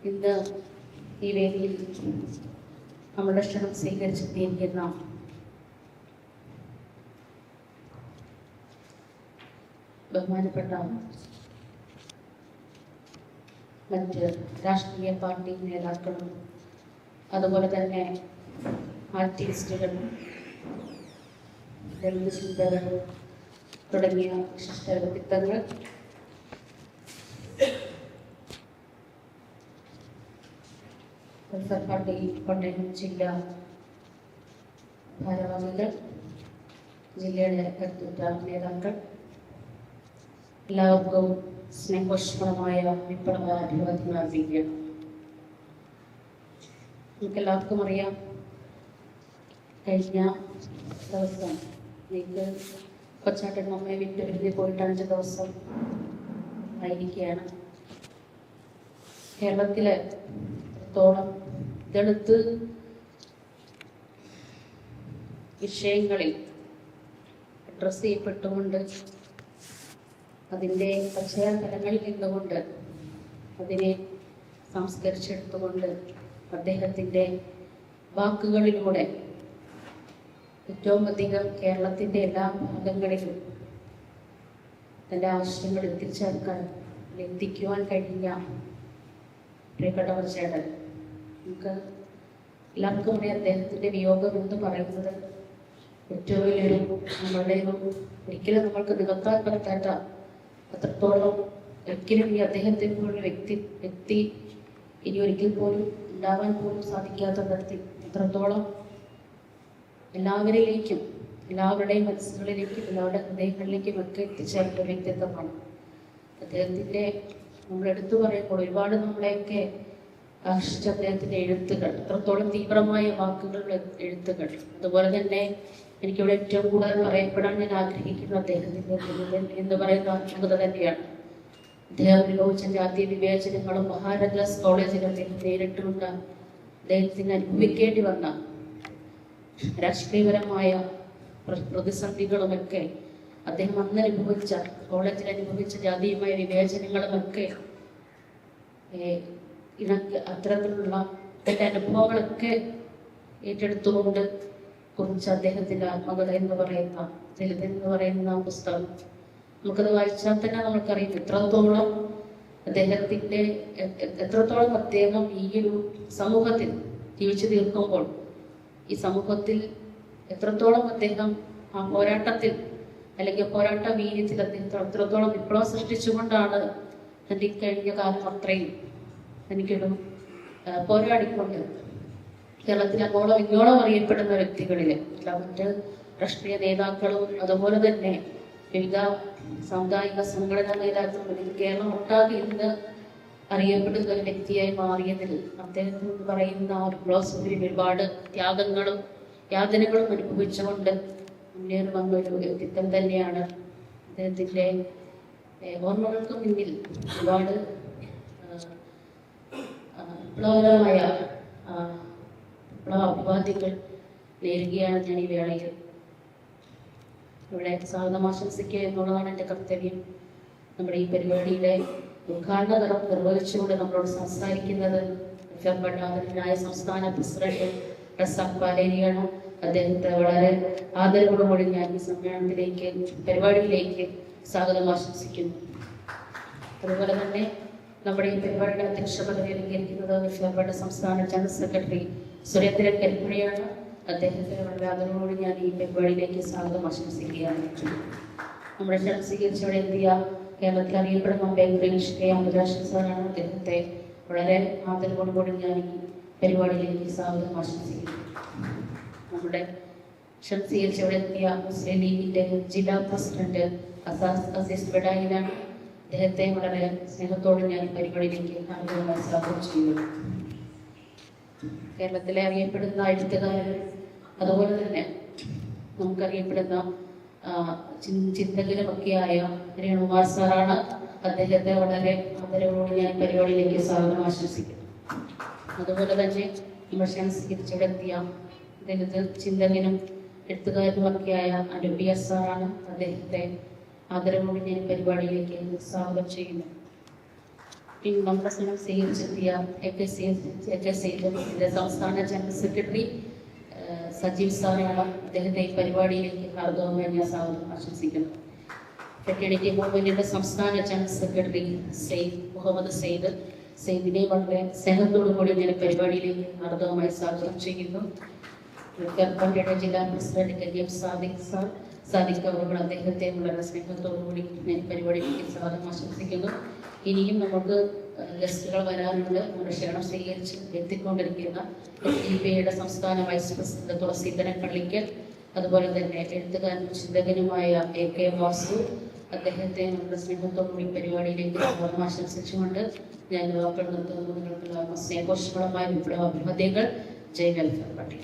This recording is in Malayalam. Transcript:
ഇന്ന് ഈ വേദിയിൽ നമ്മുടെ ക്ഷണം സ്വീകരിച്ചെത്തിയിരിക്കുന്ന ബഹുമാനപ്പെട്ട മറ്റ് രാഷ്ട്രീയ പാർട്ടി നേതാക്കളും അതുപോലെ തന്നെ ആർട്ടിസ്റ്റുകളും ദളിത് ചിന്തകർ തുടങ്ങിയ വിശിഷ്ട വ്യക്തിത്വങ്ങൾ പാർട്ടി കോട്ടയം ജില്ലാ ഭാരവാഹികൾ ജില്ലയുടെ കരുത്തുറ്റ നേതാക്കൾ എല്ലാവർക്കും സ്നേഹോഷ്മളമായ വിപ്ലവ അഭിവാദ്യങ്ങൾ അറിയിക്കുക നമുക്ക് എല്ലാവർക്കും അറിയാം കഴിഞ്ഞ ദിവസം നിങ്ങൾക്ക് കൊച്ചാട്ടൻ അമ്മയെ വിട്ട് പിരിഞ്ഞ് പോയിട്ട് അഞ്ച് ദിവസം ആയിരിക്കുകയാണ്. കേരളത്തിലെ ത്തോളം ദളിത് വിഷയങ്ങളിൽ അഡ്രസ് ചെയ്യപ്പെട്ടുകൊണ്ട് അതിന്റെ പശ്ചാത്തലങ്ങളിൽ നിന്നുകൊണ്ട് അതിനെ സംസ്കരിച്ചെടുത്തുകൊണ്ട് അദ്ദേഹത്തിന്റെ വാക്കുകളിലൂടെ ഏറ്റവും അധികം കേരളത്തിന്റെ എല്ലാ ഭാഗങ്ങളിലും തന്റെ ആവശ്യങ്ങൾ എത്തിച്ചേർക്കാൻ എത്തിക്കുവാൻ കഴിഞ്ഞ പ്രിയപ്പെട്ട ചേട്ടൻ. നമുക്ക് എല്ലാവർക്കും കൂടി വിയോഗം എന്ന് പറയുന്നത് ഏറ്റവും വലിയൊരു നമ്മളുടെ ഒരു ഒരിക്കലും നമ്മൾക്ക് നികത്താൻ പറ്റാത്ത അത്രത്തോളം ഒരിക്കലും ഈ അദ്ദേഹത്തെ പോലുള്ള വ്യക്തി വ്യക്തി ഇനി ഒരിക്കൽ പോലും ഉണ്ടാവാൻ പോലും സാധിക്കാത്ത തരത്തിൽ അത്രത്തോളം എല്ലാവരിലേക്കും എല്ലാവരുടെയും മനസ്സുകളിലേക്കും എല്ലാവരുടെ ഹൃദയങ്ങളിലേക്കും ഒക്കെ എത്തിച്ചേർന്ന വ്യക്തിത്വമാണ്. അദ്ദേഹത്തിന്റെ നമ്മൾ എടുത്തു പറയുമ്പോൾ ഒരുപാട് നമ്മളെയൊക്കെ അദ്ദേഹത്തിന്റെ എഴുത്തുകൾ അത്രത്തോളം തീവ്രമായ വാക്കുകൾ എഴുത്തുകൾ. അതുപോലെ തന്നെ എനിക്കിവിടെ ഏറ്റവും കൂടുതൽ പറയപ്പെടാൻ ഞാൻ ആഗ്രഹിക്കുന്ന അദ്ദേഹത്തിന്റെ എന്ന് പറയുന്ന ആത്മകത തന്നെയാണ്. അദ്ദേഹം അനുഭവിച്ച ജാതി വിവേചനങ്ങളും മഹാരാജാസ് കോളേജിൽ അദ്ദേഹം നേരിട്ടുകൊണ്ട് അദ്ദേഹത്തിന് അനുഭവിക്കേണ്ടി വന്ന രാഷ്ട്രീയപരമായ പ്ര- പ്രതിസന്ധികളുമൊക്കെ അദ്ദേഹം അന്ന് അനുഭവിച്ച കോളേജിൽ അനുഭവിച്ച ജാതീയമായ വിവേചനങ്ങളുമൊക്കെ ഏഹ്, ഇണക്ക് അത്തരത്തിലുള്ള തന്റെ അനുഭവങ്ങളൊക്കെ ഏറ്റെടുത്തുകൊണ്ട് കുറിച്ച് അദ്ദേഹത്തിന്റെ ആത്മകഥ എന്ന് പറയുന്ന ദലിത് എന്ന് പറയുന്ന പുസ്തകം നമുക്കത് വായിച്ചാൽ തന്നെ നമുക്കറിയാം എത്രത്തോളം അദ്ദേഹത്തിന്റെ എത്രത്തോളം അദ്ദേഹം ഈ ഒരു സമൂഹത്തിൽ ജീവിച്ചു തീർക്കുമ്പോൾ ഈ സമൂഹത്തിൽ എത്രത്തോളം അദ്ദേഹം ആ പോരാട്ടത്തിൽ അല്ലെങ്കിൽ പോരാട്ട വീര്യത്തിൽ അദ്ദേഹം എത്രത്തോളം വിപ്ലവം സൃഷ്ടിച്ചുകൊണ്ടാണ് തന്റെ ഈ കഴിഞ്ഞ കാലം അത്രയും എനിക്കൊരു പോരാടിക്കൊണ്ട് കേരളത്തിൽ അങ്ങോളം ഇങ്ങോളം അറിയപ്പെടുന്ന വ്യക്തികളിൽ മറ്റ് രാഷ്ട്രീയ നേതാക്കളും അതുപോലെ തന്നെ വിവിധ സാമുദായിക സംഘടനാ നേതാക്കളും കേരളം ഒട്ടാകെ ഇന്ന് അറിയപ്പെടുന്ന ഒരു വ്യക്തിയായി മാറിയതിൽ അദ്ദേഹം എന്ന് പറയുന്ന ആ ഒരു ഫിലോസഫി ഒരുപാട് ത്യാഗങ്ങളും യാതനകളും അനുഭവിച്ചുകൊണ്ട് മുന്നേറി വന്ന ഒരു വ്യക്തിത്വം തന്നെയാണ് അദ്ദേഹത്തിന്റെ ഓർമ്മകൾക്ക് മുന്നിൽ ഒരുപാട് വിപ്ലവകരമായ വിപ്ലവ അഭിവാദ്യങ്ങൾ നേരുകയാണ് ഞാൻ ഈ വേളയിൽ. ഇവിടെ സ്വാഗതം ആശംസിക്കുക എന്നുള്ളതാണ് എന്റെ കർത്തവ്യം. നമ്മുടെ ഈ പരിപാടിയുടെ ഉദ്ഘാടന തലം നിർവഹിച്ചുകൊണ്ട് നമ്മളോട് സംസാരിക്കുന്നത് ആദരനായ സംസ്ഥാന പ്രസിഡന്റ് റസാഖ് പാലേരിയാണ്. അദ്ദേഹത്തെ വളരെ ആദരവോടുകൂടി ഞാൻ ഈ സമ്മേളനത്തിലേക്ക് പരിപാടിയിലേക്ക് സ്വാഗതം ആശംസിക്കുന്നു. അതുപോലെ തന്നെ നമ്മുടെ ഈ പരിപാടിയുടെ പദവി അലങ്കരിക്കുന്നത് വിശ്വപാട് സംസ്ഥാന ജനറൽ സെക്രട്ടറി സുരേന്ദ്രൻ കെൽപ്പുഴയാണ്. അദ്ദേഹത്തെ വളരെ ആദരവോട് ഞാൻ ഈ പരിപാടിയിലേക്ക് സ്വാഗതം ആശംസിക്കുകയാണ്. നമ്മുടെ ക്ഷണം സ്വീകരിച്ചവിടെ എത്തിയ കേരളത്തിൽ അറിയപ്പെടുന്ന ബംഗളൂരു കെ അമരാശൻ സാറാണ്. അദ്ദേഹത്തെ വളരെ ആദരവോടുകൂടി ഞാൻ ഈ പരിപാടിയിലേക്ക് സ്വാഗതം ആശംസിക്കുന്നു. നമ്മുടെ ക്ഷണം സ്വീകരിച്ചവിടെ എത്തിയ മുസ്ലിം ലീഗിന്റെ ജില്ലാ പ്രസിഡന്റ് അസാസ് അസീസ് ബഡായിലാണ്. അദ്ദേഹത്തെ വളരെ സ്നേഹത്തോടെ ഞാൻ ഈ പരിപാടിയിലേക്ക് മനസ്സിലാക്കുകയും ചെയ്യുന്നു. കേരളത്തിലെ അറിയപ്പെടുന്ന എഴുത്തുകാരൻ അതുപോലെ തന്നെ നമുക്കറിയപ്പെടുന്ന ആ, രേണുകുമാർ സാറാണ് അദ്ദേഹത്തെ വളരെ ആദരവോട് ഞാൻ പരിപാടിയിലേക്ക് സ്വാഗതം ആശംസിക്കുന്നു. അതുപോലെ തന്നെ വിമർശനം സ്വീകരിച്ചെത്തിയ അദ്ദേഹത്തെ ചിന്തകനും എഴുത്തുകാരനുമൊക്കെയായ അനുപിയ സാറാണ് അദ്ദേഹത്തെ ആദരവോട് ഞാൻ പരിപാടിയിലേക്ക് സ്വാഗതം ചെയ്യുന്നു. നമ്മുടെ സ്വീകരിച്ചെത്തിയ സംസ്ഥാന ജനറൽ സെക്രട്ടറി സജീവ് സാറാണ് അദ്ദേഹത്തെ ഈ പരിപാടിയിലേക്ക് ഹാർദവമായി ഞാൻ സ്വാഗതം ആശംസിക്കുന്നു. ഫെറ്റേണിറ്റി മൂവ്മെന്റിന്റെ സംസ്ഥാന ജനറൽ സെക്രട്ടറി സെയ്ദ് മുഹമ്മദ് സെയ്ദ് സെയ്ദിനെ വളരെ സ്നേഹത്തോടു കൂടി ഞാൻ പരിപാടിയിലേക്ക് ഹാർദവമായി സ്വാഗതം ചെയ്യുന്നു. കർപ്പറ്റയുടെ ജില്ലാ president M Sadiq sir Sadiq അവറുകൾ അദ്ദേഹത്തെ വളരെ സ്നേഹത്തോടുകൂടി ഞാൻ പരിപാടിയിലേക്ക് ആശംസിക്കുന്നു. ഇനിയും നമുക്ക് ഗസ്റ്റുകൾ വരാനുണ്ട്. നമ്മുടെ ക്ഷണം സ്വീകരിച്ച് എത്തിക്കൊണ്ടിരിക്കുന്ന പിയുടെ സംസ്ഥാന വൈസ് പ്രസിഡന്റ് തുളസീധരൻ പള്ളിക്കൽ അതുപോലെ തന്നെ എഴുത്തുകാരനും ചിന്തകനുമായ എ കെ വാസു അദ്ദേഹത്തെ നമ്മുടെ സ്നേഹത്തോടുകൂടി പരിപാടിയിലേക്ക് സ്വാഗതം ആശംസിച്ചുകൊണ്ട് ഞാൻ വാക്കുകൾ നിർത്തുന്നു. നിങ്ങൾക്കുള്ള സ്നേഹോഷ്മളമായ വിപ്ലവ അഭിമതികൾ ജയ് വെൽഫെയർ പട്ടേൽ